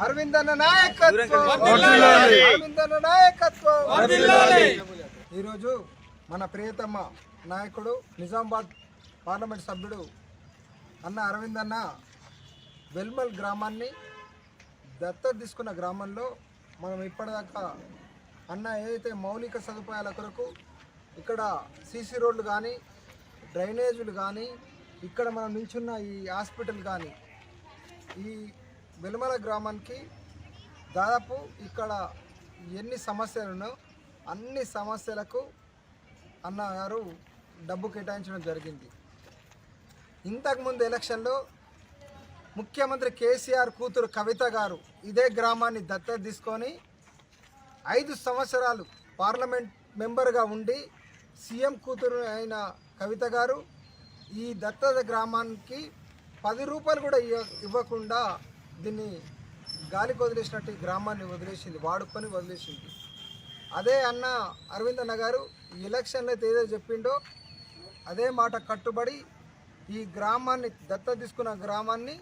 అరవింద్ అన్న నాయకత్వం వర్ధిల్లాలి. అరవింద్ అన్న నాయకత్వం. ఈరోజు మన ప్రియతమ నాయకుడు నిజామాబాద్ పార్లమెంట్ సభ్యుడు అన్న అరవింద్ అన్న వెల్మల్ గ్రామాన్ని దత్తత తీసుకున్న గ్రామంలో మనం ఇప్పటిదాకా అన్న ఏదైతే మౌలిక సదుపాయాల కొరకు ఇక్కడ సీసీ రోడ్లు కానీ డ్రైనేజీలు కానీ ఇక్కడ మనం నిల్చున్న ఈ హాస్పిటల్ కానీ ఈ వెలుమల గ్రామానికి దాదాపు ఇక్కడ ఎన్ని సమస్యలున్నో అన్ని సమస్యలకు అన్నగారు డబ్బు కేటాయించడం జరిగింది. ఇంతకుముందు ఎలక్షన్లో ముఖ్యమంత్రి కేసీఆర్ కూతురు కవిత గారు ఇదే గ్రామాన్ని దత్తత తీసుకొని ఐదు సంవత్సరాలు పార్లమెంట్ మెంబర్గా ఉండి సీఎం కూతురు అయిన కవిత గారు ఈ దత్తత గ్రామానికి పది రూపాయలు కూడా ఇవ్వ ఇవ్వకుండా దీన్ని గాలికి వదిలేసినట్టు ఈ గ్రామాన్ని వదిలేసింది వాడుకొని వదిలేసింది. అదే అన్న అరవింద్ అన్న గారు ఈ ఎలక్షన్లో అయితే ఏదో చెప్పిండో అదే మాట కట్టుబడి ఈ గ్రామాన్ని దత్త తీసుకున్న గ్రామాన్ని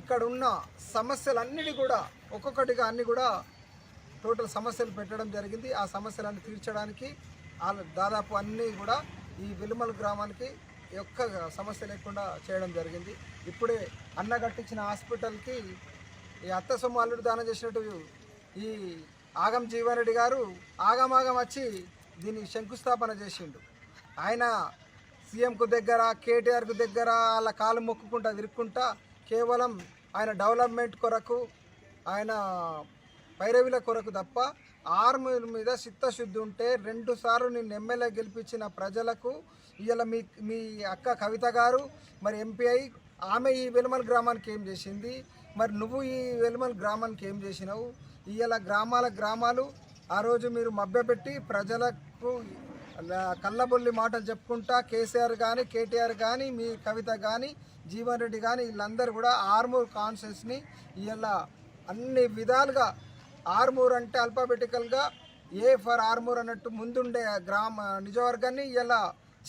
ఇక్కడ ఉన్న సమస్యలన్నిటి కూడా ఒక్కొక్కటిగా అన్ని కూడా టోటల్ సమస్యలు పెట్టడం జరిగింది. ఆ సమస్యలను తీర్చడానికి వాళ్ళు దాదాపు అన్నీ కూడా ఈ వెలుమల గ్రామానికి ఒక్క సమస్య లేకుండా చేయడం జరిగింది. ఇప్పుడే అన్న కట్టించిన హాస్పిటల్కి ఈ అత్త సొమ్ము అల్లుడు దానం చేసినట్టు ఈ ఆగం జీవారెడ్డి గారు ఆగమాగం వచ్చి దీన్ని శంకుస్థాపన చేసిండు. ఆయన సీఎంకు దగ్గర కేటీఆర్కు దగ్గర వాళ్ళ కాలు మొక్కుకుంటా తిరుక్కుంటా కేవలం ఆయన డెవలప్మెంట్ కొరకు ఆయన పైరవిల కొరకు తప్ప ఆర్మీల మీద చిత్తశుద్ధి ఉంటే రెండు సార్లు నేను ఎమ్మెల్యే గెలిపించిన ప్రజలకు ఇవాళ మీ మీ అక్క కవిత గారు మరి ఎంపీఐ ఆమె ఈ వెలుమల గ్రామానికి ఏం చేసింది? మరి నువ్వు ఈ వెలుమల గ్రామానికి ఏం చేసినావు? ఇవాళ గ్రామాల గ్రామాలు ఆ రోజు మీరు మభ్యపెట్టి ప్రజలకు కళ్ళబొల్లి మాటలు చెప్పుకుంటా కేసీఆర్ కానీ కేటీఆర్ కానీ మీ కవిత కానీ జీవన్ రెడ్డి కానీ వీళ్ళందరూ కూడా ఆర్మూర్ కాన్షియస్ని ఇలా అన్ని విధాలుగా ఆర్మూర్ అంటే అల్ఫాబెటికల్గా ఏ ఫర్ ఆర్మూర్ అన్నట్టు ముందుండే గ్రామ నిజవర్గాన్ని ఇలా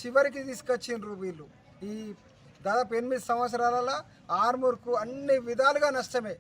చివరికి తీసుకొచ్చిండ్రు వీళ్ళు. ఈ దాదాపు ఎనిమిది సంవత్సరాల ఆర్మూర్కు అన్ని విధాలుగా నష్టమే.